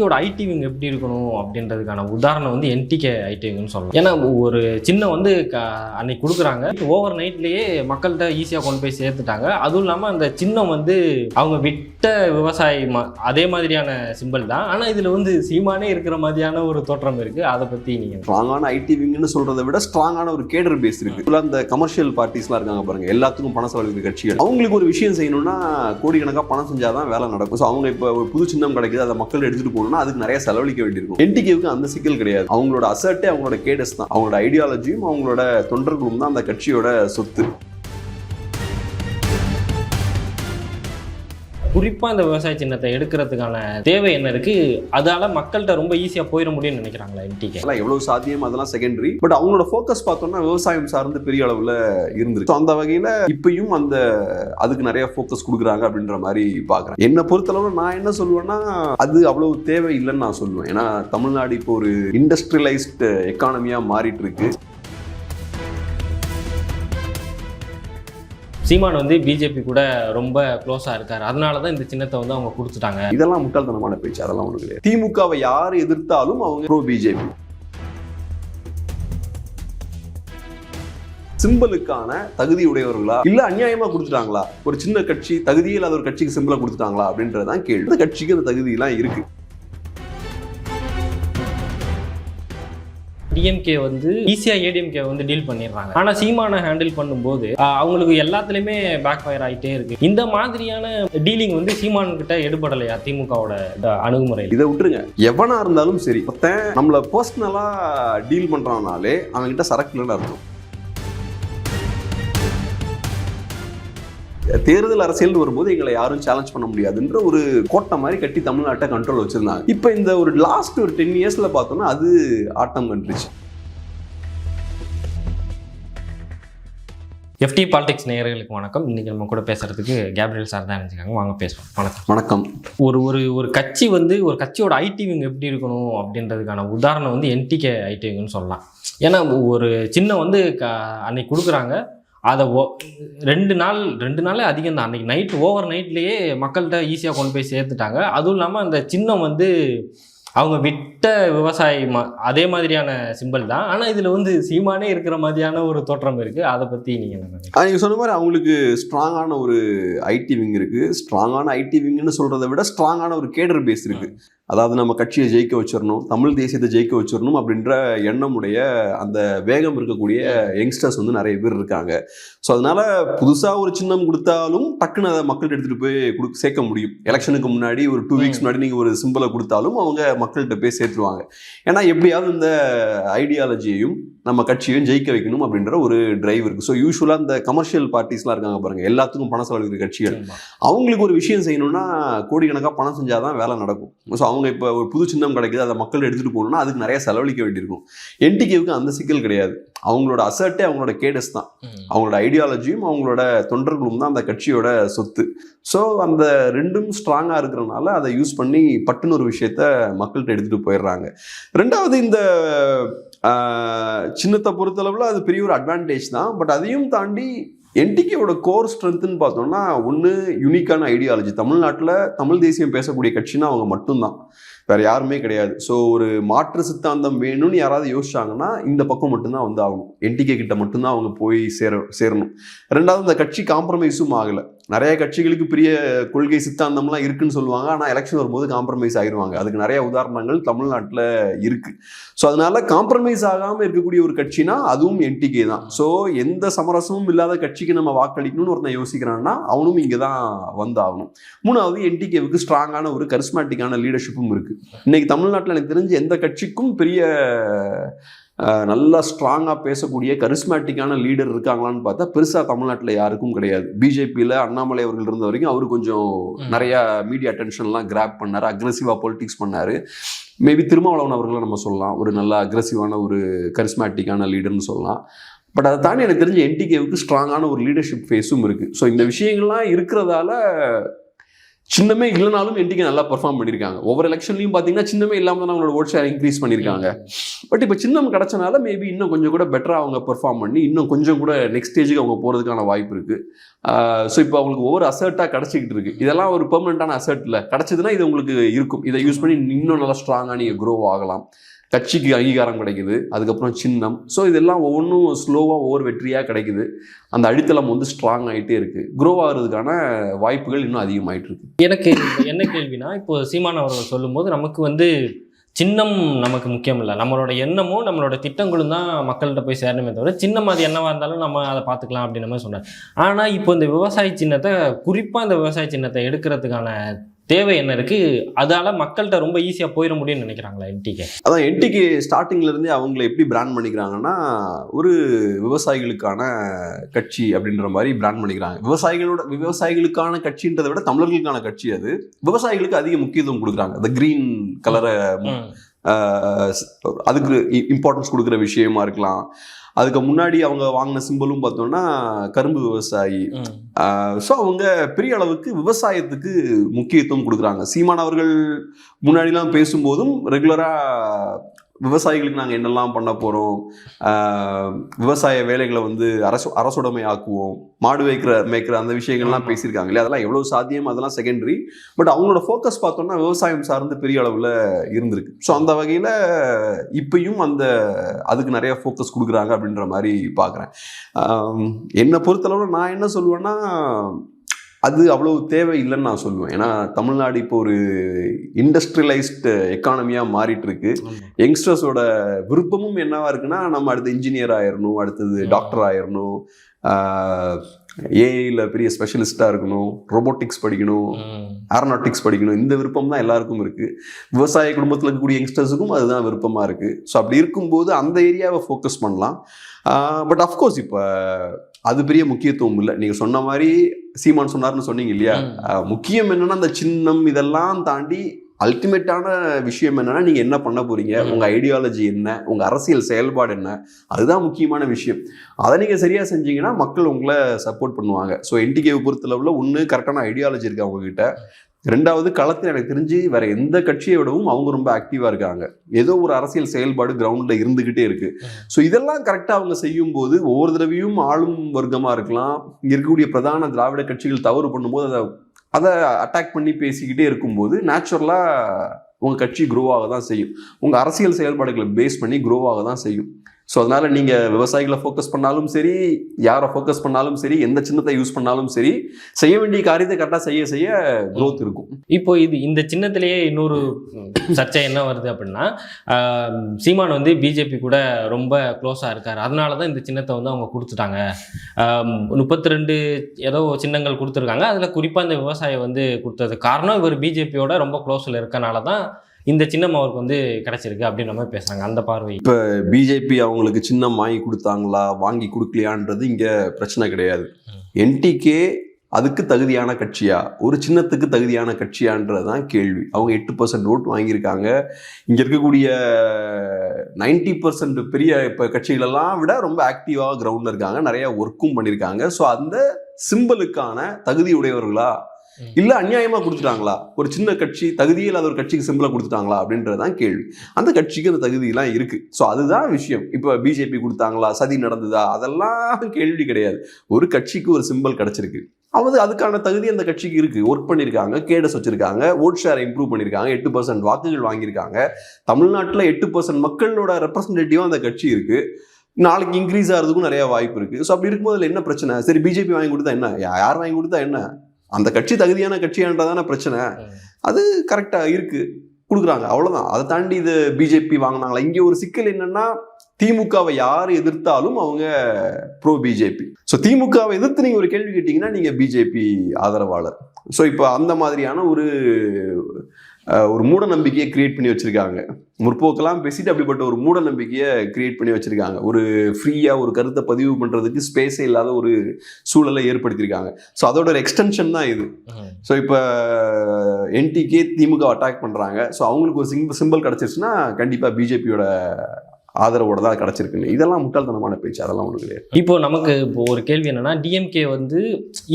இதோட IT wing எப்படி இருக்கணும் அப்படின்றதுக்கான உதாரணம் வந்து என்டிகே ஐடி விங்னு சொல்லலாம் ஏன்னா ஒரு சின்ன வந்து அன்னைக்கு கொடுக்குறாங்க. ஓவர் நைட்லேயே மக்கள்கிட்ட ஈஸியாக கொண்டு போய் சேர்த்துட்டாங்க. அதுவும் இல்லாமல் அந்த சின்னம் வந்து அவங்க விட்ட விவசாயி அதே மாதிரியான சிம்பிள் தான். ஆனால் இதில் வந்து சீமானே இருக்கிற மாதிரியான ஒரு தோற்றம் இருக்குது அதை பற்றி நீங்கள் ஸ்ட்ராங்கான ஐடி விங்னு சொல்றதை விட ஸ்ட்ராங்கான ஒரு கேடர் பேஸ் இருக்கு. இதுல அந்த கமர்ஷியல் பார்ட்டிஸ்லாம் இருக்காங்க பாருங்க. எல்லாத்துக்கும் பணம் செலவழிக்கிற கட்சிகள். அவங்களுக்கு ஒரு விஷயம் செய்யணும்னா கோடிக்கணக்காக பணம் செஞ்சாதான் வேலை நடக்கும். ஸோ அவங்க இப்போ ஒரு புது சின்னம் கிடைக்குது. அதை மக்கள் எடுத்துட்டு பண்ணணும்னா அதுக்கு நிறைய செலவழிக்க வேண்டியிருக்கும். என்டிகேவுக்கு அந்த சிக்கல் கிடையாது. அவங்களோட அசட்டே அவங்களோட கேடஸ் தான். அவங்களோட ஐடியாலஜியும் அவங்களோட தொண்டர்களும் தான் அந்த கட்சியோட சொத்து. குறிப்பாக இந்த விவசாய சின்னத்தை எடுக்கிறதுக்கான தேவை என்ன இருக்குது அதால் மக்கள்கிட்ட ரொம்ப ஈஸியாக போயிட முடியும்னு நினைக்கிறாங்களா என்டிகே? அதெல்லாம் எவ்வளோ சாத்தியம்? அதெல்லாம் செகண்டரி பட் அவங்களோட ஃபோக்கஸ் பார்த்தோம்னா விவசாயம் சார்ந்து பெரிய அளவில் இருந்துருக்கு. அந்த வகையில் இப்பயும் அந்த அதுக்கு நிறைய ஃபோக்கஸ் கொடுக்குறாங்க அப்படின்ற மாதிரி பார்க்குறேன். என்னை பொறுத்தளவு நான் என்ன சொல்லுவேன்னா அது அவ்வளோ தேவை இல்லைன்னு நான் சொல்லுவேன். ஏன்னா தமிழ்நாடு இப்போ ஒரு இண்டஸ்ட்ரியலைஸ்டு எக்கானமியாக மாறிட்டு இருக்கு. சீமான் வந்து பிஜேபி கூட ரொம்ப க்ளோஸாக இருக்கார். அதனால தான் இந்த சின்னத்தை வந்து அவங்க கொடுத்துட்டாங்க. இதெல்லாம் முட்டாள்தனமான பேச்சு அதெல்லாம் ஒன்று கிடையாது. திமுகவை யார் எதிர்த்தாலும் அவங்க ப்ரோ பிஜேபி சிம்பலுக்கான தகுதி உடையவர்களா? இல்ல அநியாயமா கொடுத்துட்டாங்களா? ஒரு சின்ன கட்சி தகுதியில் ஒரு கட்சிக்கு சிம்பிளா கொடுத்துட்டாங்களா அப்படின்றதான் கேள்வி. கட்சிக்கு அந்த தகுதி எல்லாம் இருக்கு. டிஎம்கே வந்து ஈஸியாக ஏடிஎம்கே வந்து டீல் பண்ணிடுறாங்க. ஆனால் சீமானை ஹேண்டில் பண்ணும்போது அவங்களுக்கு எல்லாத்துலேயுமே பேக் ஃபயர் ஆகிட்டே இருக்கு. இந்த மாதிரியான டீலிங் வந்து சீமான் கிட்ட எடுபடலையா திமுகவோட அணுகுமுறை இதை விட்டுருங்க. எவனா இருந்தாலும் சரி ஒருத்தன் நம்மள பர்சனலா டீல் பண்றானாலே அவங்ககிட்ட சரக்கு இல்லைன்னு அர்த்தம். தேர்தல் அரசியல் வரும்போது எங்களை யாரும் சேலஞ்ச் பண்ண முடியாதுன்ற ஒரு கோட்டை மாதிரி கட்டி தமிழ்நாட்டை கண்ட்ரோல் வச்சிருந்தாங்க. இப்போ இந்த ஒரு லாஸ்ட் ஒரு டென் இயர்ஸ்ல பார்த்தோம்னா அது ஆட்டம் கண்டுருச்சு. எஃப்டி பாலிடிக்ஸ் நேயர்களுக்கு வணக்கம். இன்னைக்கு நம்ம கூட பேசுறதுக்கு கேப்ரியல் சார் தான் நினைச்சுக்காங்க வாங்க பேசுவோம். வணக்கம். வணக்கம். ஒரு ஒரு ஒரு கட்சி வந்து ஒரு கட்சியோட ஐடி விங் எப்படி இருக்கணும் அப்படின்றதுக்கான உதாரணம் வந்து என்டிகே ஐடி விங்னு சொல்லலாம். ஏன்னா ஒரு சின்ன வந்து க அன்னைக்கு கொடுக்குறாங்க. அதை ஒ ரெண்டு நாள் ரெண்டு நாளே அதிகம் தான் அன்றைக்கி நைட் ஓவர் நைட்லேயே மக்கள்கிட்ட ஈஸியாக கொண்டு போய் சேர்த்துட்டாங்க. அதுவும் இல்லாமல் அந்த சின்னம் வந்து அவங்க விட்ட விவசாயி ம அதே மாதிரியான சிம்பிள் தான். ஆனால் இதில் வந்து சீமானே இருக்கிற மாதிரியான ஒரு தோற்றம் இருக்குது அதை பற்றி நீங்கள் என்ன நினைக்கிறீங்க? ஆஹ் நீங்க சொன்ன மாதிரி அவங்களுக்கு ஸ்ட்ராங்கான ஒரு ஐடி விங் இருக்கு. ஸ்ட்ராங்கான ஐடி விங்னு சொல்றதை விட ஸ்ட்ராங்கான ஒரு கேடர் பேஸ் இருக்கு. அதாவது நம்ம கட்சியை ஜெயிக்க வச்சிடணும் தமிழ் தேசியத்தை ஜெயிக்க வச்சிடணும் அப்படின்ற எண்ணமுடைய அந்த வேகம் இருக்கக்கூடிய யங்ஸ்டர்ஸ் வந்து நிறைய பேர் இருக்காங்க. ஸோ அதனால புதுசா ஒரு சின்னம் கொடுத்தாலும் டக்குன்னு அதை மக்கள்கிட்ட எடுத்துட்டு போய் கொடு சேர்க்க முடியும். எலெக்ஷனுக்கு முன்னாடி ஒரு டூ வீக்ஸ் முன்னாடி நீங்க ஒரு சிம்பிளை கொடுத்தாலும் அவங்க மக்கள்கிட்ட போய் சேர்த்துருவாங்க. ஏன்னா எப்படியாவது இந்த ஐடியாலஜியையும் நம்ம கட்சியையும் ஜெயிக்க வைக்கணும் அப்படின்ற ஒரு டிரைவ் இருக்கு. ஸோ யூஸ்வலாக இந்த கமர்ஷியல் பார்ட்டிஸ்லாம் இருக்காங்க பாருங்க. எல்லாத்துக்கும் பணம் செலவழிக்கிற கட்சிகள். அவங்களுக்கு ஒரு விஷயம் செய்யணும்னா கோடிக்கணக்காக பணம் செஞ்சாதான் வேலை நடக்கும். ஸோ அவங்க இப்போ ஒரு புது சின்னம் கிடைக்குது அதை மக்கள் எடுத்துட்டு போகணும்னா அதுக்கு நிறைய செலவழிக்க வேண்டியிருக்கும். என்டிகேவுக்கு அந்த சிக்கல் கிடையாது. அவங்களோட அசட்டே அவங்களோட கேடஸ் தான். அவங்களோட ஐடியாலஜியும் அவங்களோட தொண்டர்களும் தான் அந்த கட்சியோட சொத்து. ஸோ அந்த ரெண்டும் ஸ்ட்ராங்காக இருக்கிறனால அதை யூஸ் பண்ணி பட்டுன்னு ஒரு விஷயத்த மக்கள்கிட்ட எடுத்துகிட்டு போயிடுறாங்க. ரெண்டாவது இந்த சின்னத்தை பொறுத்தளவில் அது பெரிய ஒரு அட்வான்டேஜ் தான். பட் அதையும் தாண்டி என்டிகேவோட கோர் ஸ்ட்ரென்த்னு பார்த்தோம்னா ஒன்று யூனிக்கான ஐடியாலஜி தமிழ்நாட்டில் தமிழ் தேசியம் பேசக்கூடிய கட்சினா அவங்க மட்டும்தான். வேறு யாருமே கிடையாது. ஸோ ஒரு மாற்று சித்தாந்தம் வேணும்னு யாராவது யோசிச்சாங்கன்னா இந்த பக்கம் மட்டும்தான் வந்து ஆகணும். என்டிகே கிட்ட மட்டும்தான் அவங்க போய் சேர சேரணும். ரெண்டாவது இந்த கட்சி காம்ப்ரமைஸும் ஆகலை. நிறைய கட்சிகளுக்கு பெரிய கொள்கை சித்தாந்தம்லாம் இருக்குன்னு சொல்லுவாங்க. ஆனால் எலெக்ஷன் வரும்போது காம்ப்ரமைஸ் ஆகிடுவாங்க அதுக்கு நிறைய உதாரணங்கள் தமிழ்நாட்டில் இருக்கு. ஸோ அதனால காம்ப்ரமைஸ் ஆகாமல் இருக்கக்கூடிய ஒரு கட்சினா அதுவும் என்டிகே தான். ஸோ எந்த சமரசமும் இல்லாத கட்சிக்கு நம்ம வாக்களிக்கணும்னு ஒருத்தன் யோசிக்கிறான்னா அவனும் இங்கே தான் வந்தாகணும். மூணாவது என்டிகேவுக்கு ஸ்ட்ராங்கான ஒரு கரிஸ்மேட்டிக்கான லீடர்ஷிப்பும் இருக்கு. இன்னைக்கு தமிழ்நாட்டில் எனக்கு தெரிஞ்சு எந்த கட்சிக்கும் பெரிய நல்லா ஸ்ட்ராங்காக பேசக்கூடிய கரிஸ்மேட்டிக்கான லீடர் இருக்காங்களான்னு பார்த்தா பெருசாக தமிழ்நாட்டில் யாருக்கும் கிடையாது. பிஜேபியில் அண்ணாமலை அவர்கள் இருந்த வரைக்கும் அவரு கொஞ்சம். நிறைய மீடியா அட்டென்ஷன்லாம் கிராப் பண்ணார் அக்ரெசிவாக பொலிட்டிக்ஸ் பண்ணார். மேபி திருமாவளவன் அவர்களை நம்ம சொல்லலாம். ஒரு நல்ல அக்ரெசிவான ஒரு கரிஸ்மேட்டிக்கான லீடர்னு சொல்லலாம். பட் அதை தாண்டி எனக்கு தெரிஞ்ச என்டிகேவுக்கு ஸ்ட்ராங்கான ஒரு லீடர்ஷிப் ஃபேஸும் இருக்குது ஸோ இந்த விஷயங்கள்லாம் இருக்கிறதால சின்னமே இல்லைனாலும் என்டிகே நல்லா பெர்ஃபார்ம் பண்ணியிருக்காங்க. ஒவ்வொரு எலெக்ஷன்லையும் பார்த்தீங்கன்னா சின்னமே இல்லாமல் தான் அவங்களோட ஓட் ஷேர் இன்க்ரீஸ் பண்ணியிருக்காங்க. பட் இப்போ சின்னம் கிடைச்சனால மேபி இன்னும் கொஞ்சம் கூட பெட்டராக அவங்க பெர்ஃபார்ம் பண்ணி இன்னும் கொஞ்சம் கூட நெக்ஸ்ட் ஸ்டேஜுக்கு அவங்க போகிறதுக்கான வாய்ப்பு இருக்குது ஸோ இப்போ அவங்களுக்கு ஒவ்வொரு அசர்ட்டாக கிடச்சிக்கிட்டு இருக்கு. இதெல்லாம் ஒரு பெர்மனண்டான அசர்ட் இல்லை. கிடச்சதுன்னா இது உங்களுக்கு இருக்கும். இதை யூஸ் பண்ணி இன்னும் நல்லா ஸ்ட்ராங்காக நீங்கள் க்ரோ ஆகலாம். கட்சிக்கு அங்கீகாரம் கிடைக்குது அதுக்கப்புறம் சின்னம். ஸோ இதெல்லாம் ஒவ்வொன்றும் ஸ்லோவாக ஒவ்வொரு வெற்றியாக கிடைக்குது. அந்த அடித்தளம் வந்து ஸ்ட்ராங் ஆகிட்டே இருக்குது க்ரோ ஆகிறதுக்கான வாய்ப்புகள் இன்னும் அதிகமாகிட்டு இருக்கு எனக்கு என்ன கேள்வினா இப்போ சீமான் அவர்கள் சொல்லும்போது நமக்கு வந்து சின்னம் நமக்கு முக்கியம் இல்லை நம்மளோட எண்ணமும் நம்மளோட திட்டங்களும் தான் மக்கள்கிட்ட போய் சேரணுமே தவிர சின்னம் அது என்னவாக இருந்தாலும் நம்ம அதை பார்த்துக்கலாம் அப்படின்ற மாதிரி சொன்னார். ஆனால் இப்போ இந்த விவசாய சின்னத்தை குறிப்பாக இந்த விவசாய சின்னத்தை எடுக்கிறதுக்கான தேவை என்ன இருக்கு? அதால மக்கள்கிட்ட ரொம்ப ஈஸியாக போயிட முடியும்னு நினைக்கிறாங்களா என்டிகே அதான் என்டிக்கு ஸ்டார்டிங்ல இருந்தே அவங்கள எப்படி பிராண்ட் பண்ணிக்கிறாங்கன்னா ஒரு விவசாயிகளுக்கான கட்சி அப்படின்ற மாதிரி பிராண்ட் பண்ணிக்கிறாங்க. விவசாயிகளோட விவசாயிகளுக்கான கட்சின்றதை விட தமிழர்களுக்கான கட்சி அது. விவசாயிகளுக்கு அதிக முக்கியத்துவம் கொடுக்குறாங்க. அந்த கிரீன் கலரை அதுக்கு இம்பார்ட்டன்ஸ் கொடுக்குற விஷயமா இருக்கலாம். அதுக்கு முன்னாடி அவங்க வாங்கின சிம்பலும் பார்த்தோம்னா கரும்பு விவசாயி. ஸோ அவங்க பெரிய அளவுக்கு விவசாயத்துக்கு முக்கியத்துவம் கொடுக்குறாங்க. சீமான் அவர்கள் முன்னாடிலாம் பேசும்போதும் ரெகுலராக விவசாயிகளுக்கு நாங்கள் என்னெல்லாம் பண்ண போகிறோம் விவசாய வேலைகளை வந்து அரசு அரசுடைமை ஆக்குவோம் மாடு வைக்கிற மேய்க்கிற அந்த விஷயங்கள்லாம் பேசியிருக்காங்க இல்லையா அதெல்லாம் எவ்வளோ சாத்தியம்? அதெல்லாம் செகண்டரி பட் அவங்களோட ஃபோக்கஸ் பார்த்தோம்னா விவசாயம் சார்ந்து பெரிய அளவில் இருந்திருக்கு. ஸோ அந்த வகையில் இப்பயும் அந்த அதுக்கு நிறைய ஃபோக்கஸ் கொடுக்குறாங்க அப்படின்ற மாதிரி பார்க்குறேன். என்னை பொறுத்தளவில் நான் என்ன சொல்லுவேன்னா அது அவ்வளவு தேவை இல்லைன்னு நான் சொல்லுவேன். ஏன்னா தமிழ்நாடு இப்போ ஒரு இண்டஸ்ட்ரியலைஸ்டு எக்கானமியாக மாறிட்டு இருக்கு யங்ஸ்டர்ஸோட விருப்பமும் என்னவா இருக்குன்னா நம்ம அடுத்து இன்ஜினியர் ஆயிடணும் அடுத்தது டாக்டர் ஆயிடணும் ஏஐயில் பெரிய ஸ்பெஷலிஸ்டாக இருக்கணும் ரொபோட்டிக்ஸ் படிக்கணும் ஏரோநாட்டிக்ஸ் படிக்கணும் இந்த விருப்பம் தான் எல்லாருக்கும் இருக்குது விவசாய குடும்பத்தில் இருக்கக்கூடிய யங்ஸ்டர்ஸுக்கும் அதுதான் விருப்பமாக இருக்குது ஸோ அப்படி இருக்கும்போது அந்த ஏரியாவை ஃபோக்கஸ் பண்ணலாம். பட் அஃப்கோர்ஸ் இப்போ அது பெரிய முக்கியத்துவம் இல்லை. நீங்கள் சொன்ன மாதிரி சீமான் சொன்னார்னு சொன்னீங்க இல்லையா? முக்கியம் என்னன்னா அந்த சின்னம் இதெல்லாம் தாண்டி அல்டிமேட்டான விஷயம் என்னன்னா நீங்க என்ன பண்ண போறீங்க? உங்க ஐடியாலஜி என்ன? உங்க அரசியல் செயல்பாடு என்ன? அதுதான் முக்கியமான விஷயம். அதை நீங்க சரியா செஞ்சீங்கன்னா மக்கள் உங்களை சப்போர்ட் பண்ணுவாங்க. ஸோ என்டிகேவை பொறுத்தளவுல ஒன்று கரெக்டான ஐடியாலஜி இருக்கு அவங்க கிட்ட ரெண்டாவது களத்தில் எனக்கு தெரிஞ்சு வேற எந்த கட்சியை விடவும் அவங்க ரொம்ப ஆக்டிவா இருக்காங்க. ஏதோ ஒரு அரசியல் செயல்பாடு கிரவுண்ட்ல இருந்துகிட்டே இருக்கு. ஸோ இதெல்லாம் கரெக்டாக அவங்க செய்யும் போது ஒவ்வொரு தடவையும் ஆளும் வர்க்கமா இருக்கலாம். இங்க இருக்கக்கூடிய பிரதான திராவிட கட்சிகள் தவறு பண்ணும்போது அதை அதை அட்டாக் பண்ணி பேசிக்கிட்டே இருக்கும்போது நேச்சுரலாக உங்கள் கட்சி க்ரோ ஆக தான் செய்யும். உங்கள் அரசியல் செயல்பாடுகளை பேஸ் பண்ணி க்ரோ ஆக தான் செய்யும். ஸோ அதனால் நீங்கள் விவசாயிகளை ஃபோக்கஸ் பண்ணாலும் சரி யாரை ஃபோக்கஸ் பண்ணாலும் சரி எந்த சின்னத்தை யூஸ் பண்ணாலும் சரி செய்ய வேண்டிய காரியத்தை கரெக்டாக செய்ய செய்ய க்ரோத் இருக்கும். இப்போ இது இந்த சின்னத்திலேயே இன்னொரு சர்ச்சை என்ன வருது அப்படின்னா சீமான் வந்து பிஜேபி கூட ரொம்ப க்ளோஸாக இருக்கார். அதனால தான் இந்த சின்னத்தை வந்து அவங்க கொடுத்துட்டாங்க. முப்பத்தி ரெண்டு ஏதோ சின்னங்கள் கொடுத்துருக்காங்க. அதில் குறிப்பாக இந்த விவசாயம் வந்து கொடுத்தது. காரணம் இவர் பிஜேபியோட ரொம்ப க்ளோஸில் இருக்கனால தான் இந்த சின்னம் அவருக்கு வந்து கிடைச்சிருக்கு அப்படின்ற மாதிரி பேசுறாங்க. அந்த பார்வை. இப்போ பிஜேபி அவங்களுக்கு சின்னம் வாங்கி கொடுத்தாங்களா வாங்கி கொடுக்கலையான்றது இங்கே பிரச்சனை கிடையாது. என்டிகே அதுக்கு தகுதியான கட்சியா? ஒரு சின்னத்துக்கு தகுதியான கட்சியான்றது தான் கேள்வி. அவங்க எட்டு பர்சன்ட் ஓட் வாங்கியிருக்காங்க. இங்கே இருக்கக்கூடிய நைன்டி பர்சன்ட் பெரிய இப்போ கட்சிகளெல்லாம் விட ரொம்ப ஆக்டிவாக கிரவுண்டில் இருக்காங்க. நிறையா ஒர்க்கும் பண்ணியிருக்காங்க. ஸோ அந்த சிம்பிளுக்கான தகுதி உடையவர்களா இல்ல அநியாயமா கொடுத்துட்டாங்களா? ஒரு சின்ன கட்சி தகுதியே இல்லாத ஒரு கட்சிக்கு சிம்பிளா கொடுத்துட்டாங்களா? அப்படின்றதான் கேள்வி. அந்த கட்சிக்கு அந்த தகுதியெல்லாம் இருக்கு. ஸோ அதுதான் விஷயம். இப்போ பிஜேபி கொடுத்தாங்களா? சதி நடந்ததா? அதெல்லாம் கேள்வி கிடையாது. ஒரு கட்சிக்கு ஒரு சிம்பிள் கிடைச்சிருக்கு. அவங்க அதுக்கான தகுதி அந்த கட்சிக்கு இருக்கு. ஒர்க் பண்ணியிருக்காங்க கேடஸ் வச்சிருக்காங்க ஓட் ஷேரை இம்ப்ரூவ் பண்ணியிருக்காங்க எட்டு பர்சன்ட் வாக்குகள் வாங்கியிருக்காங்க. தமிழ்நாட்டில் எட்டு பர்சன்ட் மக்களோட ரெப்ரஸன்டேட்டிவா அந்த கட்சி இருக்கு. நாளைக்கு இன்க்ரீஸ் ஆகிறதுக்கும் நிறைய வாய்ப்பு இருக்கு. ஸோ அப்படி இருக்கும்போது என்ன பிரச்சனை? சரி பிஜேபி வாங்கி கொடுத்தா என்ன? யார் வாங்கி கொடுத்தா என்ன? அந்த கட்சி தகுதியான கட்சியான்றதான பிரச்சனை. அது கரெக்டாக இருக்கு. கொடுக்குறாங்க. அவ்வளோதான் அதை தாண்டி இது பிஜேபி வாங்கினாங்களா? இங்கே ஒரு சிக்கல் என்னன்னா திமுகவை யார் எதிர்த்தாலும் அவங்க ப்ரோ பிஜேபி ஸோ திமுகவை எதிர்த்து நீங்கள் ஒரு கேள்வி கேட்டிங்கன்னா நீங்கள் பிஜேபி ஆதரவாளர். ஸோ இப்போ அந்த மாதிரியான ஒரு ஒரு மூட நம்பிக்கையை கிரியேட் பண்ணி வச்சிருக்காங்க. முற்போக்கெல்லாம் பேசிட்டு அப்படிப்பட்ட ஒரு மூட நம்பிக்கையை கிரியேட் பண்ணி வச்சிருக்காங்க. ஒரு ஃப்ரீயாக ஒரு கருத்தை பதிவு பண்ணுறதுக்கு ஸ்பேஸே இல்லாத ஒரு சூழலை ஏற்படுத்தியிருக்காங்க. ஸோ அதோட ஒரு எக்ஸ்டென்ஷன் தான் இது. ஸோ இப்போ என்டிகே திமுக அட்டாக் பண்ணுறாங்க ஸோ அவங்களுக்கு ஒரு சிம்பிள் சிம்பிள் கிடச்சிருச்சுன்னா கண்டிப்பாக பிஜேபியோட ஆதரவோட தான் கிடச்சிருக்குன்னு. இதெல்லாம் முட்டாள்தனமான பேச்சு. அதெல்லாம் ஒன்று கிடையாது. இப்போ நமக்கு இப்போ ஒரு கேள்வி என்னன்னா டிஎம்கே வந்து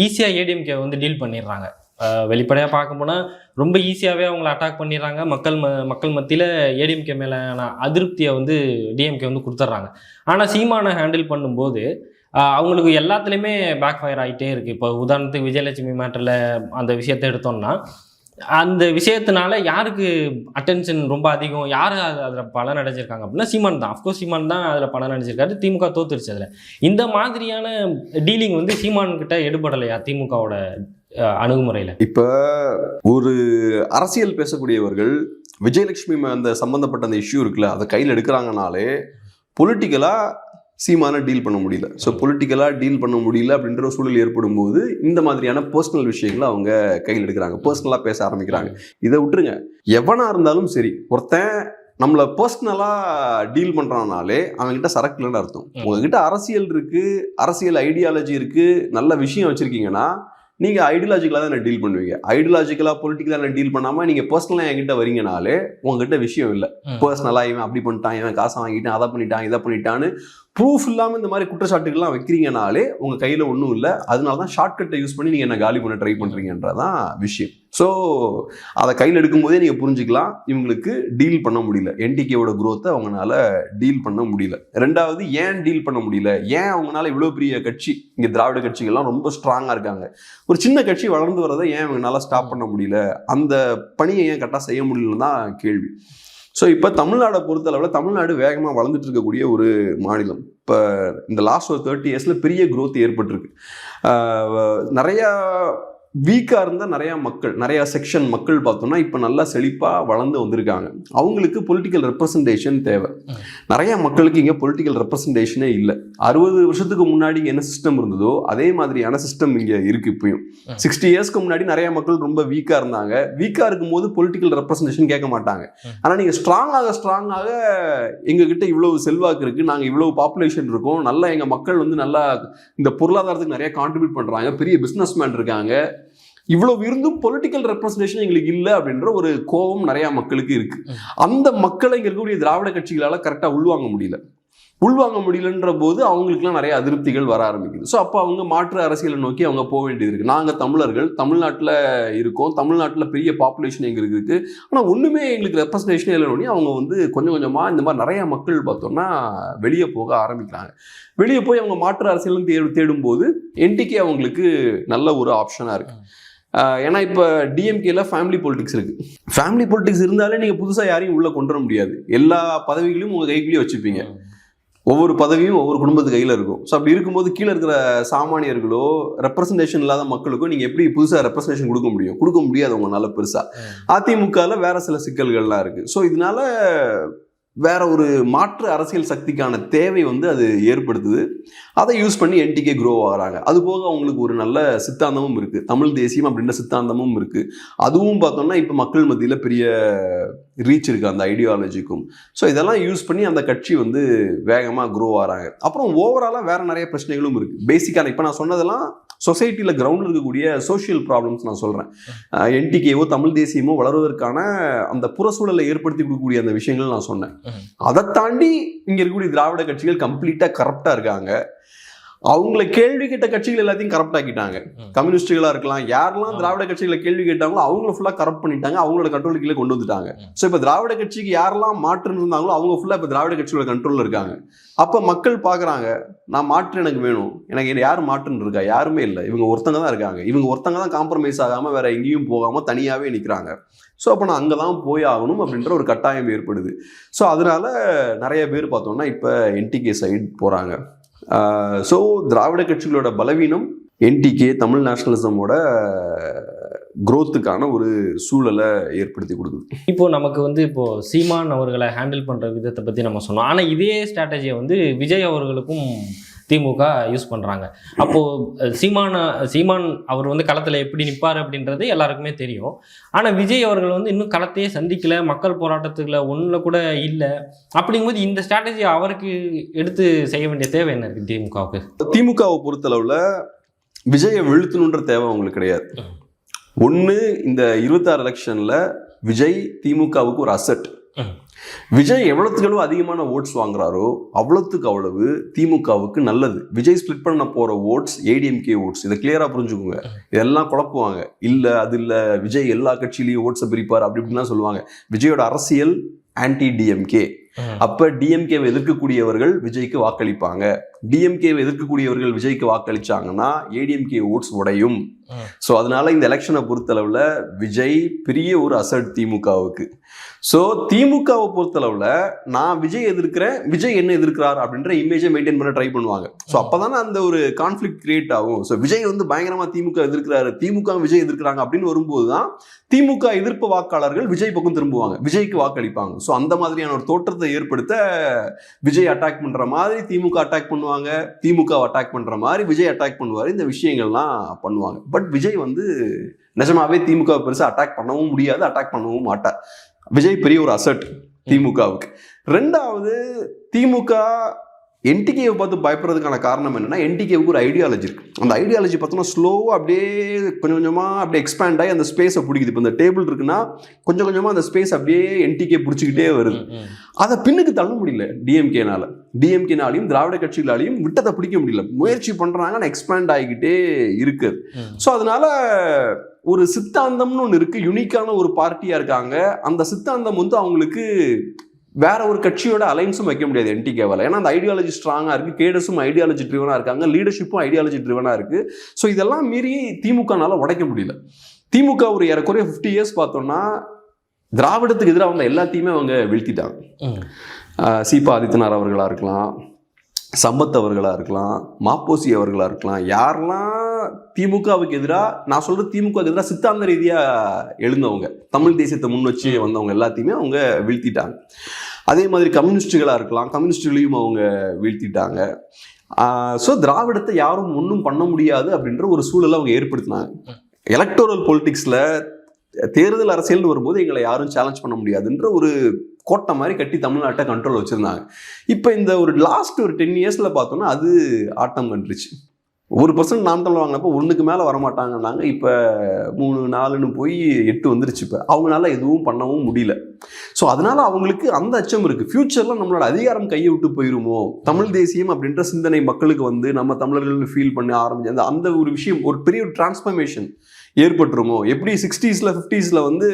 ஈஸியாக ஏடிஎம்கே வந்து டீல் பண்ணிடுறாங்க. வெளிப்படையாக பார்க்க போனால் ரொம்ப ஈஸியாகவே அவங்கள அட்டாக் பண்ணிடுறாங்க. மக்கள் ம மக்கள் மத்தியில் ஏடிஎம்கே மேலான அதிருப்தியை வந்து டிஎம்கே வந்து கொடுத்துட்றாங்க. ஆனால் சீமானை ஹேண்டில் பண்ணும்போது அவங்களுக்கு எல்லாத்துலேயுமே பேக் ஃபயர் ஆகிட்டே இருக்குது இப்போ உதாரணத்துக்கு விஜயலட்சுமி மேட்டரில் அந்த விஷயத்தை எடுத்தோம்னா அந்த விஷயத்தினால யாருக்கு அட்டென்ஷன் ரொம்ப அதிகம்? யார் அதில் பலன் அடைஞ்சிருக்காங்க அப்படின்னா சீமான் தான். அஃப்கோர்ஸ் சீமான் தான் அதில் பலன் அடைஞ்சிருக்காரு. திமுக தோத்துருச்சு அதில். இந்த மாதிரியான டீலிங் வந்து சீமான் கிட்ட எடுபடலையா? திமுகவோட அணுகுமுறையில். இப்போ ஒரு அரசியல் பேசக்கூடியவர்கள் விஜயலட்சுமி அந்த சம்பந்தப்பட்ட அந்த இஷ்யூ இருக்குல்ல அதை கையில் எடுக்கிறாங்கனாலே பொலிட்டிக்கலாக சீமான டீல் பண்ண முடியல. ஸோ பொலிட்டிக்கலாக டீல் பண்ண முடியல அப்படின்ற ஒரு சூழல் ஏற்படும் போது இந்த மாதிரியான பர்சனல் விஷயங்களை அவங்க கையில் எடுக்கிறாங்க. பர்சனலாக பேச ஆரம்பிக்கிறாங்க. இதை விட்டுருங்க. எவனா இருந்தாலும் சரி ஒருத்தன் நம்மளை பர்சனலாக டீல் பண்ணுறானாலே அவன்கிட்ட சரக்கு இல்லைன்னு அர்த்தம். உங்ககிட்ட அரசியல் இருக்கு அரசியல் ஐடியாலஜி இருக்கு நல்ல விஷயம் வச்சிருக்கீங்கன்னா நீங்க ஐடியாலஜிக்கலாக தான் டீல் பண்ணுவீங்க. ஐடியாலஜிக்கலாக பொலிட்டிக்கலாக டீல் பண்ணாம நீங்க பர்சனலாக என்கிட்ட வரீங்கனாலே உங்ககிட்ட விஷயம் இல்லை. பர்சனலாக இவன் அப்படி பண்ணிட்டான் இவன் காசை வாங்கிட்டான் அதை பண்ணிட்டான் இதை பண்ணிட்டான்னு ப்ரூஃப் இல்லாமல் இந்த மாதிரி குற்றச்சாட்டுகள்லாம் வைக்கிறீங்கனாலே உங்கள் கையில் ஒன்றும் இல்லை. அதனால தான் ஷார்ட்கட்டை யூஸ் பண்ணி நீங்கள் என்ன காலி பண்ண ட்ரை பண்ணுறீங்கன்றதான் விஷயம். ஸோ அதை கையில் எடுக்கும்போதே நீங்கள் புரிஞ்சுக்கலாம் இவங்களுக்கு டீல் பண்ண முடியல. என்டிகேவோட குரோத்தை அவங்களால டீல் பண்ண முடியல. ரெண்டாவது ஏன் டீல் பண்ண முடியல? ஏன் அவங்களால இவ்வளோ பெரிய கட்சி இங்கே திராவிட கட்சிகள்லாம் ரொம்ப ஸ்ட்ராங்காக இருக்காங்க? ஒரு சின்ன கட்சி வளர்ந்து வரதை ஏன் இவங்களால ஸ்டாப் பண்ண முடியல? அந்த பணியை ஏன் கரெக்டாக செய்ய முடியலன்னு தான் கேள்வி. ஸோ இப்போ தமிழ்நாடை பொறுத்தளவில் தமிழ்நாடு வேகமாக வளர்ந்துட்டு இருக்கக்கூடிய ஒரு மாநிலம். இப்போ இந்த லாஸ்ட் ஒரு தேர்ட்டி இயர்ஸில் பெரிய குரோத் ஏற்பட்டிருக்கு. நிறையா வீக்காக இருந்த நிறையா மக்கள் நிறையா செக்ஷன் மக்கள் பார்த்தோம்னா இப்போ நல்லா செழிப்பாக வளர்ந்து வந்திருக்காங்க. அவங்களுக்கு பொலிட்டிக்கல் ரெப்ரசன்டேஷன் தேவை. நிறையா மக்களுக்கு இங்கே பொலிட்டிக்கல் ரெப்ரசன்டேஷனே இல்லை. அறுபது வருஷத்துக்கு முன்னாடி என்ன சிஸ்டம் இருந்ததோ அதே மாதிரியான சிஸ்டம் இங்கே இருக்குது இப்பயும். சிக்ஸ்டி இயர்ஸ்க்கு முன்னாடி நிறையா மக்கள் ரொம்ப வீக்காக இருந்தாங்க. வீக்காக இருக்கும்போது பொலிட்டிக்கல் ரெப்ரசன்டேஷன் கேட்க மாட்டாங்க. ஆனால் நீங்கள் ஸ்ட்ராங்காக ஸ்ட்ராங்காக எங்ககிட்ட இவ்வளவு செல்வாக்கு இருக்குது நாங்கள் இவ்வளவு பாப்புலேஷன் இருக்கோம். நல்லா எங்கள் மக்கள் வந்து நல்லா இந்த பொருளாதாரத்துக்கு நிறையா கான்ட்ரிபியூட் பண்ணுறாங்க பெரிய பிஸ்னஸ் மேன் இருக்காங்க. இவ்வளவு இருந்தும் பொலிட்டிக்கல் ரெப்ரசன்டேஷன் எங்களுக்கு இல்லை அப்படின்ற ஒரு கோபம் நிறைய மக்களுக்கு இருக்கு. அந்த மக்களை இங்க இருக்கக்கூடிய திராவிட கட்சிகளால கரெக்டாக உள்வாங்க முடியல. உள்வாங்க முடியலன்ற போது அவங்களுக்குலாம் நிறைய அதிருப்திகள் வர ஆரம்பிக்குது. ஸோ அப்போ அவங்க மாற்று அரசியலை நோக்கி அவங்க போக வேண்டியது இருக்கு. நாங்கள் தமிழர்கள் தமிழ்நாட்டில் இருக்கோம் தமிழ்நாட்டில் பெரிய பாப்புலேஷன் எங்களுக்கு இருக்கு. ஆனால் ஒன்றுமே எங்களுக்கு ரெப்ரசன்டேஷனே இல்லைன்னு அவங்க வந்து கொஞ்சம் கொஞ்சமாக இந்த மாதிரி நிறைய மக்கள் பார்த்தோம்னா வெளியே போக ஆரம்பிக்கிறாங்க. வெளியே போய் அவங்க மாற்று அரசியலும் தேடு தேடும்போது என்டிகே அவங்களுக்கு நல்ல ஒரு ஆப்ஷனாக இருக்கு. ஆஹ் ஏன்னா இப்போ டிஎம்கேல ஃபேமிலி பொலிட்டிக்ஸ் இருக்கு. ஃபேமிலி பொலிட்டிக்ஸ் இருந்தாலே நீங்கள் புதுசாக யாரையும் உள்ளே கொண்டு வர முடியாது. எல்லா பதவிகளையும் உங்கள் கைக்குள்ளேயே வச்சுப்பீங்க. ஒவ்வொரு பதவியும் ஒவ்வொரு குடும்பத்து கையில் இருக்கும். ஸோ அப்படி இருக்கும்போது கீழே இருக்கிற சாமானியர்களோ ரெப்ரசன்டேஷன் இல்லாத மக்களுக்கோ நீங்கள் எப்படி புதுசாக ரெப்ரசன்டேஷன் கொடுக்க முடியும்? கொடுக்க முடியாது உங்களால பெருசாக அதிமுகவில் வேற சில சிக்கல்கள்லாம் இருக்கு. ஸோ இதனால வேற ஒரு மாற்று அரசியல் சக்திக்கான தேவை வந்து அது ஏற்படுத்துது. அதை யூஸ் பண்ணி என்டிகே க்ரோ ஆகிறாங்க. அது போக அவங்களுக்கு ஒரு நல்ல சித்தாந்தமும் இருக்குது தமிழ் தேசியம் அப்படின்ற சித்தாந்தமும் இருக்குது அதுவும் பார்த்தோம்னா இப்போ மக்கள் மத்தியில் பெரிய ரீச் இருக்குது அந்த ஐடியாலஜிக்கும் ஸோ இதெல்லாம் யூஸ் பண்ணி அந்த கட்சி வந்து வேகமாக க்ரோ ஆகிறாங்க. அப்புறம் ஓவராலாக வேறு நிறைய பிரச்சனைகளும் இருக்குது பேசிக்கான இப்போ நான் சொன்னதெல்லாம் சொசைட்டியில் கிரவுண்டில் இருக்கக்கூடிய சோஷியல் ப்ராப்ளம்ஸ் நான் சொல்கிறேன் என்டிகேவோ தமிழ் தேசியமோ வளர்வதற்கான அந்த புறச்சூழலை ஏற்படுத்தி கொடுக்கக்கூடிய அந்த விஷயங்கள் நான் சொன்னேன். அதை தாண்டி இங்கே இருக்கக்கூடிய திராவிட கட்சிகள் கம்ப்ளீட்டாக கரப்டாக இருக்காங்க. அவங்கள கேள்வி கேட்ட கட்சிகள் எல்லாத்தையும் கரப்ட் ஆக்கிட்டாங்க. கம்யூனிஸ்டுகளா இருக்கலாம் யாரெல்லாம். திராவிட கட்சிகளை கேள்வி கேட்டாங்களோ அவங்கள ஃபுல்லா கரப்ட் பண்ணிட்டாங்க அவங்களோட கண்ட்ரோல் கீழே கொண்டு வந்துட்டாங்க. ஸோ இப்போ திராவிட கட்சிக்கு யாரெல்லாம் மாற்று இருந்தாங்களோ அவங்க ஃபுல்லா இப்போ திராவிட கட்சியோட கண்ட்ரோல்ல இருக்காங்க. அப்ப மக்கள் பாக்குறாங்க நான் மாற்று எனக்கு வேணும். எனக்கு யார் மாற்றுன்னு இருக்கா? யாருமே இல்லை. இவங்க ஒருத்தங்க தான் இருக்காங்க. இவங்க ஒருத்தங்க தான் காம்ப்ரமைஸ் ஆகாம வேற எங்கேயும் போகாம தனியாவே நிக்கிறாங்க. ஸோ அப்போ நான் அங்கே தான் போய் ஆகணும் அப்படின்ற ஒரு கட்டாயம் ஏற்படுது. ஸோ அதனால நிறைய பேர் பார்த்தோம்னா இப்போ என்டிகே சைடு போகிறாங்க ஸோ திராவிட கட்சிகளோட பலவீனம் என்டிகே தமிழ் நேஷனலிசமோட குரோத்துக்கான ஒரு சூழலை ஏற்படுத்தி கொடுக்குது. இப்போ நமக்கு வந்து இப்போ சீமான் அவர்களை ஹேண்டில் பண்ணுற விதத்தை பற்றி நம்ம சொன்னோம். ஆனால் இதே ஸ்ட்ராட்டஜியை வந்து விஜய் அவர்களுக்கும் திமுக யூஸ் பண்றாங்க. அப்போ அஹ், சீமான சீமான் அவர் வந்து களத்துல எப்படி நிப்பார் அப்படின்றது எல்லாருக்குமே தெரியும். ஆனா விஜய் அவர்கள் வந்து இன்னும் களத்தையே சந்திக்கல மக்கள் போராட்டத்துக்குள்ள ஒண்ணுல கூட இல்லை. அப்படிங்கும்போது இந்த ஸ்ட்ராட்டஜி அவருக்கு எடுத்து செய்ய வேண்டிய தேவை என்ன இருக்கு திமுகவுக்கு? திமுகவை பொறுத்தளவில் விஜயை வீழ்த்தணுன்ற தேவை அவங்களுக்கு கிடையாது. ஒன்று இந்த இருபத்தாறு எலெக்ஷனில் விஜய் திமுகவுக்கு ஒரு அசட். விஜய் எவ்வளவு அதிகமான ஓட்ஸ் வாங்குறாரோ அவ்வளவுக்கு அவ்வளவு திமுகவுக்கு நல்லது. விஜய் ஸ்பிளிட் பண்ண போற ஓட்ஸ் ஏடிஎம்கே ஓட்ஸ் இதை கிளியரா புரிஞ்சுக்கோங்க. இதெல்லாம் குழப்புவாங்க. இல்ல அது இல்ல விஜய் எல்லா கட்சியிலையும் ஓட்ஸை பிரிப்பார் அப்படி இப்படிலாம் சொல்லுவாங்க. விஜயோட அரசியல் ஆன்டி டிஎம்கே. அப்ப டிஎம்கேவை எதிர்க்கக்கூடியவர்கள் விஜய்க்கு வாக்களிப்பாங்க. டிஎம்கேவை எதிர்க்கக்கூடியவர்கள் விஜய்க்கு வாக்களிச்சாங்கன்னா ஏடிஎம்கே ஓட்ஸ் உடையும். ஸோ அதனால இந்த எலெக்ஷனை பொறுத்தளவில் விஜய் பெரிய ஒரு அசட் திமுகவுக்கு. ஸோ திமுகவை பொறுத்தளவில் நான் விஜய் எதிர்க்கிறேன் விஜய் என்ன எதிர்க்கிறார் அப்படின்ற இமேஜை மெயின்டைன் பண்ண ட்ரை பண்ணுவாங்க. ஸோ அப்பதானே அந்த ஒரு கான்ஃப்ளிக் கிரியேட் ஆகும். ஸோ விஜய் வந்து பயங்கரமாக திமுக எதிர்க்கிறாரு திமுக விஜய் எதிர்க்கிறாங்க அப்படின்னு வரும்போது தான் திமுக எதிர்ப்பு வாக்காளர்கள் விஜய் பக்கம் திரும்புவாங்க. விஜய்க்கு வாக்களிப்பாங்க. ஸோ அந்த மாதிரியான ஒரு தோற்றத்தை ஏற்படுத்த விஜய் அட்டாக் பண்ணுற மாதிரி திமுக அட்டாக் பண்ணுவாங்க. திமுக அட்டாக் பண்ணுற மாதிரி விஜய் அட்டாக் பண்ணுவார். இந்த விஷயங்கள்லாம் பண்ணுவாங்க. பட் விஜய் வந்து நிஜமாவே திமுக பெருசா அட்டாக் பண்ணவும் முடியாது அட்டாக் பண்ணவும் மாட்டார். விஜய் பெரிய ஒரு அசட் திமுகவுக்கு. ரெண்டாவது திமுக என்டிகேவை பார்த்து பயப்படுறதுக்கான காரணம் என்னன்னா என்டிகேவுக்கு ஒரு ஐடியாலஜி இருக்கு. அந்த ஐடியாலஜி பார்த்தோம்னா ஸ்லோவாக அப்படியே கொஞ்சம் கொஞ்சமாக அப்படியே எக்ஸ்பேண்ட் ஆகி அந்த ஸ்பேஸை பிடிக்குது. இப்போ இந்த டேபிள் இருக்குன்னா கொஞ்சம் கொஞ்சமாக அந்த ஸ்பேஸ் அப்படியே என்டிகே பிடிச்சிக்கிட்டே வருது. அதை பின்னுக்கு தள்ள முடியல டிஎம்கேனால டிஎம்கேனாலையும் திராவிட கட்சிகளாலையும் விட்டதை பிடிக்க முடியல. முயற்சி பண்றாங்க ஆனால் எக்ஸ்பேண்ட் ஆகிக்கிட்டே இருக்குது. ஸோ அதனால ஒரு சித்தாந்தம்னு ஒன்று இருக்கு. யுனிக்கான ஒரு பார்ட்டியா இருக்காங்க. அந்த சித்தாந்தம் வந்து அவங்களுக்கு வேற ஒரு கட்சியோட அலைன்ஸும் வைக்க முடியாது என்டிகேவால் ஏன்னா அந்த ஐடியாலஜி ஸ்ட்ராங்காக இருக்கு. கேடஸும் ஐடியாலஜி ட்ரிவனாக இருக்காங்க. லீடர்ஷிப்பும் ஐடியாலஜி ட்ரிவனாக இருக்கு. ஸோ இதெல்லாம் மீறி திமுகனால உடைக்க முடியல. திமுக ஒரு ஏறக்குறைய ஃபிஃப்டி இயர்ஸ் பார்த்தோம்னா திராவிடத்துக்கு எதிராக வந்த எல்லாத்தையுமே அவங்க வீழ்த்திட்டாங்க. சீபா ஆதித்தனார் அவர்களாக இருக்கலாம் சம்பத் அவர்களாக இருக்கலாம் மாப்போசி அவர்களாக இருக்கலாம் யாரெல்லாம் திமுகவுக்கு எதிராக நான் சொல்றது திமுகவுக்கு எதிராக சித்தாந்த ரீதியாக எழுந்தவங்க தமிழ் தேசியத்தை முன் வச்சு வந்தவங்க எல்லாத்தையுமே அவங்க வீழ்த்திட்டாங்க. அதே மாதிரி கம்யூனிஸ்டுகளாக இருக்கலாம் கம்யூனிஸ்டுகளையும் அவங்க வீழ்த்திட்டாங்க. ஸோ திராவிடத்தை யாரும் ஒன்றும் பண்ண முடியாது அப்படின்ற ஒரு சூழலை அவங்க ஏற்படுத்தினாங்க. எலக்டோரல் பொலிட்டிக்ஸில் தேர்தல் அரசியல்னு வரும்போது எங்களை யாரும் சேலஞ்ச் பண்ண முடியாதுன்ற ஒரு கோட்டை மாதிரி கட்டி தமிழ்நாட்டை கண்ட்ரோல் வச்சுருந்தாங்க. இப்போ இந்த ஒரு லாஸ்ட் ஒரு டென் இயர்ஸில் பார்த்தோன்னா அது ஆட்டம் கண்டுருச்சு. ஒரு பர்சன்ட் நாம் தமிழ் வாங்கினப்போ ஒன்றுக்கு மேலே வரமாட்டாங்கன்னாங்க. இப்போ மூணு நாலுன்னு போய் எட்டு வந்துருச்சு இப்போ. அவங்களால எதுவும் பண்ணவும் முடியல. ஸோ அதனால அவங்களுக்கு அந்த அச்சம் இருக்குது ஃப்யூச்சரில் நம்மளோட அதிகாரம் கையை விட்டு போயிருமோ? தமிழ் தேசியம் அப்படின்ற சிந்தனை மக்களுக்கு வந்து நம்ம தமிழர்கள் ஃபீல் பண்ண ஆரம்பிச்சு அந்த அந்த ஒரு விஷயம் ஒரு பெரிய ஒரு டிரான்ஸ்ஃபர்மேஷன் ஏற்பட்டுருமோ? எப்படி சிக்ஸ்டீஸில் ஃபிஃப்டீஸில் வந்து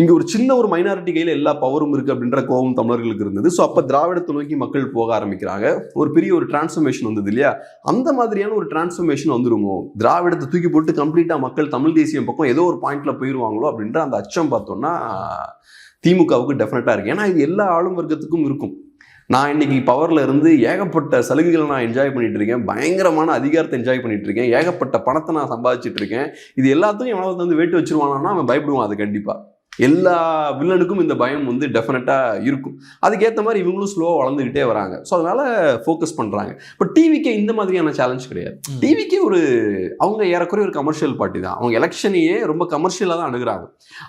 இங்கே ஒரு சின்ன ஒரு மைனாரிட்டி கையில் எல்லா பவரும் இருக்குது அப்படின்ற கோபம் தமிழர்களுக்கு இருந்தது. ஸோ அப்போ திராவிடத்தை நோக்கி மக்கள் போக ஆரம்பிக்கிறாங்க. ஒரு பெரிய ஒரு டிரான்ஸ்ஃபர்மேஷன் வந்தது இல்லையா? அந்த மாதிரியான ஒரு டிரான்ஸ்ஃபர்மேஷன் வந்துருமோ? திராவிடத்தை தூக்கி போட்டு கம்ப்ளீட்டாக மக்கள் தமிழ் தேசியம் பக்கம் ஏதோ ஒரு பாயிண்ட்ல போயிடுவாங்களோ அப்படின்ற அந்த அச்சம் பார்த்தோம்னா திமுகவுக்கு டெஃபினட்டாக இருக்குது ஏன்னா இது எல்லா ஆளும் வர்க்கத்துக்கும் இருக்கும். நான் இன்னைக்கு பவர்ல இருந்து ஏகப்பட்ட சலுகைகளை நான் என்ஜாய் பண்ணிட்டு இருக்கேன். பயங்கரமான அதிகாரத்தை என்ஜாய் பண்ணிட்டு இருக்கேன். ஏகப்பட்ட பணத்தை நான் சம்பாதிச்சிட்டு இருக்கேன். இது எல்லாத்தையும் எவனாவது வந்து வேட்டு வச்சிருவானா அவன் பயப்படுவான் அது கண்டிப்பாக எல்லா வில்லனுக்கும் இந்த பயம் வந்து டெஃபினட்டாக இருக்கும். அதுக்கேற்ற மாதிரி இவங்களும் ஸ்லோவாக வளர்ந்துக்கிட்டே வராங்க. ஸோ அதனால ஃபோக்கஸ் பண்ணுறாங்க பட் டிவிக்கே இந்த மாதிரியான சேலஞ்ச் கிடையாது. டிவிக்கே ஒரு அவங்க ஏறக்குறைய ஒரு கமர்ஷியல் பார்ட்டி தான். அவங்க எலெக்ஷனையே ரொம்ப கமர்ஷியலாக தான் அணுகுறாங்க.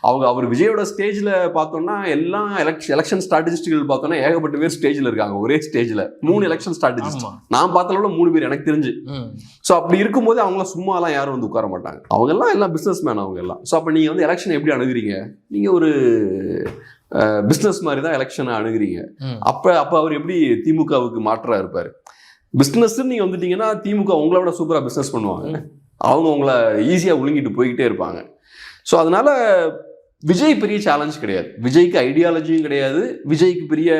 அவங்க அவர் விஜயோட ஸ்டேஜில் பார்த்தோம்னா எல்லாம் எலெக்ஷன் எலெக்ஷன் ஸ்ட்ராட்டஜிஸ்ட்கள் பார்த்தோன்னா ஏகப்பட்ட பேர் ஸ்டேஜில் இருக்காங்க. ஒரே ஸ்டேஜில் மூணு எலெக்ஷன் ஸ்ட்ராட்டஜிஸ்ட் நான் பார்த்த அளவுல மூணு பேர் எனக்கு தெரிஞ்சு. ஸோ அப்படி இருக்கும்போது அவங்களாம் சும்மாலாம் யாரும் வந்து உட்கார மாட்டாங்க. அவங்க எல்லாம் எல்லாம் பிஸ்னஸ் மேன் அவங்க எல்லாம். ஸோ அப்போ நீங்கள் வந்து எலெக்ஷன் எப்படி அணுகுறீங்க? நீங்கள் ஒரு பிஸ்னஸ் மாதிரி தான் எலெக்ஷனை அணுகுறீங்க. அப்போ அப்போ அவர் எப்படி திமுகவுக்கு மாற்றா இருப்பார்? பிஸ்னஸ் நீங்கள் வந்துட்டீங்கன்னா திமுக உங்களை விட சூப்பராக பிஸ்னஸ் பண்ணுவாங்க. அவங்க உங்களை ஈஸியாக ஒழுங்கிட்டு போய்கிட்டே இருப்பாங்க. ஸோ அதனால விஜய் பெரிய சேலஞ்ச் கிடையாது. விஜய்க்கு ஐடியாலஜியும் கிடையாது. விஜய்க்கு பெரிய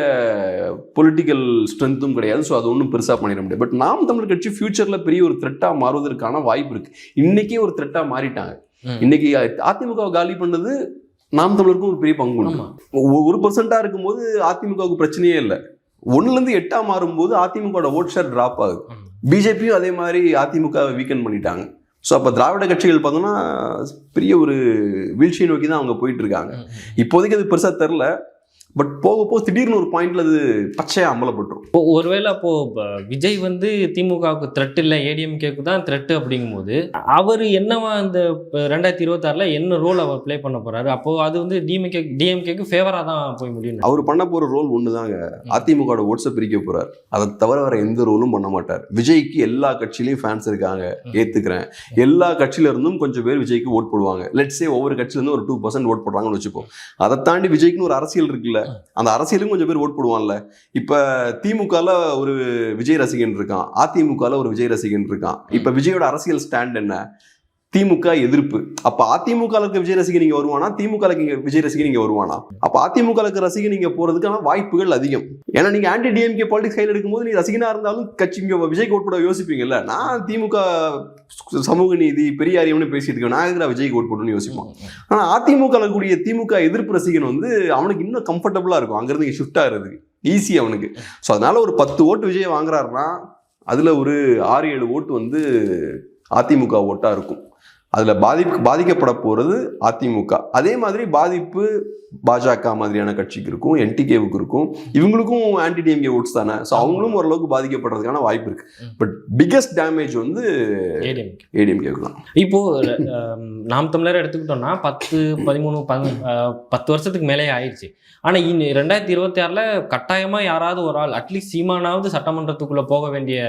பொலிட்டிக்கல் ஸ்ட்ரென்த்தும் கிடையாது. ஸோ அது ஒன்றும் பெருசாக பண்ணிட முடியாது. பட் நாம் தமிழர் கட்சி ஃபியூச்சரில் பெரிய ஒரு த்ரெட்டாக மாறுவதற்கான வாய்ப்பு இருக்கு. இன்னைக்கே ஒரு த்ரெட்டாக மாறிட்டாங்க. இன்னைக்கு அதிமுக காலி பண்ணது நாம் தமிழருக்கும் ஒரு பெரிய பங்கு உண்டு. ஒரு பர்சன்டா இருக்கும்போது அதிமுகவுக்கு பிரச்சனையே இல்லை. ஒண்ணுல இருந்து எட்டா மாறும்போது அதிமுகவோட ஓட் ஷேர் டிராப் ஆகுது. பிஜேபியும் அதே மாதிரி அதிமுகவை வீக்கெண்ட் பண்ணிட்டாங்க. ஸோ அப்போ திராவிட கட்சிகள் பார்த்தோம்னா பெரிய ஒரு வீழ்ச்சியை நோக்கி தான் அவங்க போயிட்டு இருக்காங்க. இப்போதைக்கு அது பெருசாக தெரில பட் போக போக திடீர்னு ஒரு பாயிண்ட்ல அது பச்சையா அம்பலப்பட்டுரும் இப்போ ஒருவேளை அப்போ ப- விஜய் வந்து திமுகவுக்கு த்ரெட் இல்லை ஏடிஎம்கேக்கு தான் த்ரெட் அப்படிங்கும்போது அவர் என்னவா இந்த இப்ப ரெண்டாயிரத்தி இருபத்தாறுல என்ன ரோல் அவர் ப்ளே பண்ண போறாரு? அப்போ அது வந்து டிஎம்கே டிஎம்கேக்கு ஃபேவரா தான் போய் முடியும் அவர் பண்ண போற ரோல் ஒண்ணுதாங்க. அதிமுகவோட ஓட்ஸை பிரிக்க போறார். அதை தவிர வேற எந்த ரோலும் பண்ண மாட்டார். விஜய்க்கு எல்லா கட்சியிலயும் ஃபேன்ஸ் இருக்காங்க. ஏத்துக்கிறேன். எல்லா கட்சியில இருந்தும் கொஞ்சம் பேர் விஜய்க்கு ஓட் போடுவாங்க. லெட்ஸே ஒவ்வொரு கட்சியில இருந்து ஒரு டூ பர்சன்ட் ஓட் போடுறாங்கன்னு வச்சுப்போம். அதை தாண்டி விஜய்க்குன்னு ஒரு அரசியல் இருக்குல்ல அந்த அரசியலும் கொஞ்சம் பேர் ஓட் போடுவான்ல இப்ப திமுகல ஒரு விஜய் ரசிகன் இருக்கான். அதிமுகல ஒரு விஜய் ரசிகன் இருக்கான். இப்ப விஜயோட அரசியல் ஸ்டாண்ட் என்ன? திமுக எதிர்ப்பு. அப்ப அதிமுக விஜய் ரசிகர் நீங்க வருவானா? திமுக விஜய் ரசிகன் நீங்க வருவானா? அப்ப அதிமுக இருக்க ரசிகன் போறதுக்கான வாய்ப்புகள் அதிகம். ஏன்னா நீங்க ஆன்டி டிஎம்கே பாலிடிக்ஸ் கையில் எடுக்கும்போது நீ ரசிகனா இருந்தாலும் கட்சி இங்க விஜய் ஓட் போட யோசிப்பீங்கல்ல? நான் திமுக சமூக நீதி பெரியாரியம்னு பேசிட்டு இருக்கேன். நான் எதிராக விஜய்க்கு கோட் போட்டுன்னு யோசிப்பான் ஆனா அதிமுக கூடிய திமுக எதிர்ப்பு ரசிகன் வந்து அவனுக்கு இன்னும் கம்ஃபர்டபுளா இருக்கும். அங்கிருந்து ஷிஃப்ட் ஆகுறதுக்கு. ஈஸி அவனுக்கு. ஸோ அதனால ஒரு பத்து ஓட்டு விஜய் வாங்குறாருன்னா அதுல ஒரு ஆறு ஏழு ஓட்டு வந்து அதிமுக ஓட்டா இருக்கும். அதுல பாதிப்பு பாதிக்கப்பட போறது அதிமுக. அதே மாதிரி பாதிப்பு பாஜக மாதிரியான கட்சிக்கு இருக்கும் என்டிகேவுக்கு இருக்கும். இவங்களுக்கும் ஆன்டி டிஎம்கே ஓட்ஸ் தானே. ஸோ அவங்களும் ஓரளவுக்கு பாதிக்கப்படுறதுக்கான வாய்ப்பு இருக்கு. பட் பிக்கஸ்ட் டேமேஜ் வந்து ஏடிஎம்கே ஏடிஎம்கேவுக்கு தான். இப்போ நாம் தமிழர் எடுத்துக்கிட்டோம்னா பத்து பதிமூணு பத்து வருஷத்துக்கு மேலே ஆயிடுச்சு. ஆனால் இனி ரெண்டாயிரத்தி இருபத்தி ஆறில் கட்டாயமாக யாராவது ஒரு ஆள் அட்லீஸ்ட் சீமானாவது சட்டமன்றத்துக்குள்ளே போக வேண்டிய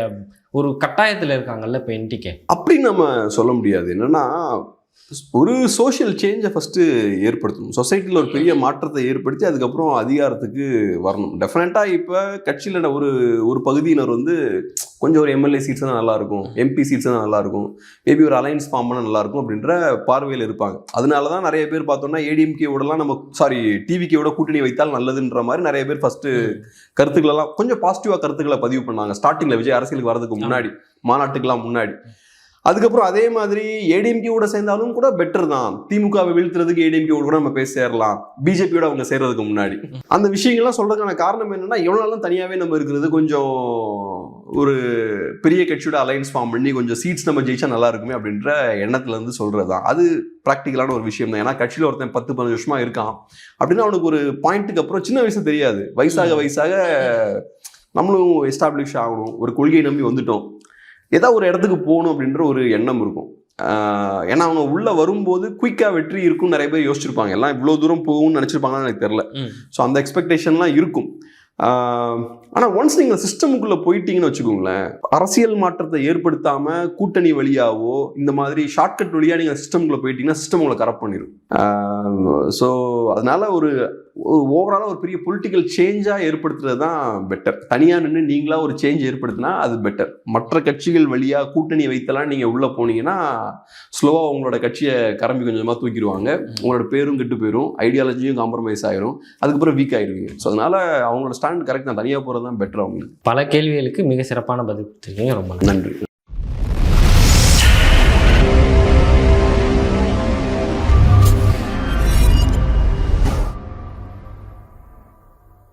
ஒரு கட்டாயத்தில் இருக்காங்கல்ல இப்போ என்டிகே? அப்படி நம்ம சொல்ல முடியாது. என்னன்னா ஒரு சோஷியல் சேஞ்சை ஃபஸ்ட்டு ஏற்படுத்தணும். சொசைட்டியில் ஒரு பெரிய மாற்றத்தை ஏற்படுத்தி அதுக்கப்புறம் அதிகாரத்துக்கு வரணும். டெஃபினட்டாக இப்போ கட்சியில் ஒரு ஒரு பகுதியினர் வந்து கொஞ்சம் ஒரு எம்எல்ஏ சீட்ஸ் தான் நல்லாயிருக்கும் எம்பி சீட்ஸ் தான் நல்லாயிருக்கும் மேபி ஒரு அலைன்ஸ் ஃபார்ம் பண்ணால் நல்லாயிருக்கும் அப்படின்ற பார்வையில் இருப்பாங்க. அதனால தான் நிறைய பேர் பார்த்தோம்னா ஏடிஎம்கேவோடலாம் நம்ம சாரி டிவிக்கேவோட கூட்டணி வைத்தால் நல்லதுன்ற மாதிரி நிறைய பேர் ஃபஸ்ட்டு கருத்துக்களெல்லாம் கொஞ்சம் பாசிட்டிவாக கருத்துக்களை பதிவு பண்ணாங்க. ஸ்டார்டிங்கில் விஜய் அரசியலுக்கு வரதுக்கு முன்னாடி மாநாட்டுக்கெல்லாம் முன்னாடி. அதுக்கப்புறம் அதே மாதிரி ஏடிஎம்கேவோட சேர்ந்தாலும் கூட பெட்டர் தான். திமுகவை வீழ்த்துறதுக்கு ஏடிஎம்கேவோட கூட நம்ம பேச சேரலாம். பிஜேபியோட அவங்க சேர்றதுக்கு முன்னாடி. அந்த விஷயங்கள்லாம் சொல்றதுக்கான காரணம் என்னன்னா எவ்வளவு நாளும் தனியாவே நம்ம இருக்கிறது கொஞ்சம் ஒரு பெரிய கட்சியோட அலைன்ஸ் ஃபார்ம் பண்ணி கொஞ்சம் சீட்ஸ் நம்ம ஜெயிச்சா நல்லா இருக்குமே அப்படின்ற எண்ணத்துல இருந்து சொல்றது தான் அது ப்ராக்டிக்கலான ஒரு விஷயம் தான் ஏன்னா கட்சியில் ஒருத்தன் பத்து பதினஞ்சு வருஷமா இருக்கான். அப்படின்னா அவனுக்கு ஒரு பாயிண்ட்டுக்கு அப்புறம் சின்ன வயசு தெரியாது. வயசாக வயசாக நம்மளும் எஸ்டாப்ளிஷ் ஆகணும். ஒரு கொள்கையை நம்பி வந்துட்டோம். ஏதாவது ஒரு இடத்துக்கு போகணும் அப்படின்ற ஒரு எண்ணம் இருக்கும். ஏன்னா அவங்க உள்ள வரும்போது குயிக்கா வெற்றி இருக்கும்னு நிறைய பேர் யோசிச்சிருப்பாங்க. எல்லாம் இவ்வளோ தூரம் போகும்னு நினைச்சிருப்பாங்கன்னு எனக்கு தெரியல. ம். ஸோ அந்த எக்ஸ்பெக்டேஷன்லாம் இருக்கும். ஆஹ் ஆனா ஒன்ஸ் நீங்க சிஸ்டமுக்குள்ள போயிட்டீங்கன்னு வச்சுக்கோங்களேன் அரசியல் மாற்றத்தை ஏற்படுத்தாம கூட்டணி வழியாவோ இந்த மாதிரி ஷார்ட்கட் வழியா நீங்க சிஸ்டம்குள்ள போயிட்டீங்கன்னா சிஸ்டம் உங்களை கரெக்ட் பண்ணிடும் ஸோ அதனால ஒரு ஓவராலாக ஒரு பெரிய பொலிட்டிக்கல் சேஞ்சாக ஏற்படுத்துறது தான் பெட்டர் தனியாக நின்று நீங்களா ஒரு சேஞ்ச் ஏற்படுத்தினா அது பெட்டர் மற்ற கட்சிகள் வழியாக கூட்டணி வைத்தலாம் நீங்கள் உள்ளே போனீங்கன்னா ஸ்லோவாக உங்களோட கட்சியை கரம்பி கொஞ்சமாக தூக்கிடுவாங்க. உங்களோட பேரும் கெட்டு போயிடும் ஐடியாலஜியும் காம்ப்ரமைஸ் ஆயிரும். அதுக்கப்புறம் வீக் ஆயிருவீங்க ஸோ அதனால அவங்களோட ஸ்டாண்ட் கரெக்ட் தான். தனியாக போகிறது தான் பெட்டர் அவங்களுக்கு. பல கேள்விகளுக்கு மிக சிறப்பான பதில் கொடுத்துருக்கீங்க. ரொம்ப நன்றி.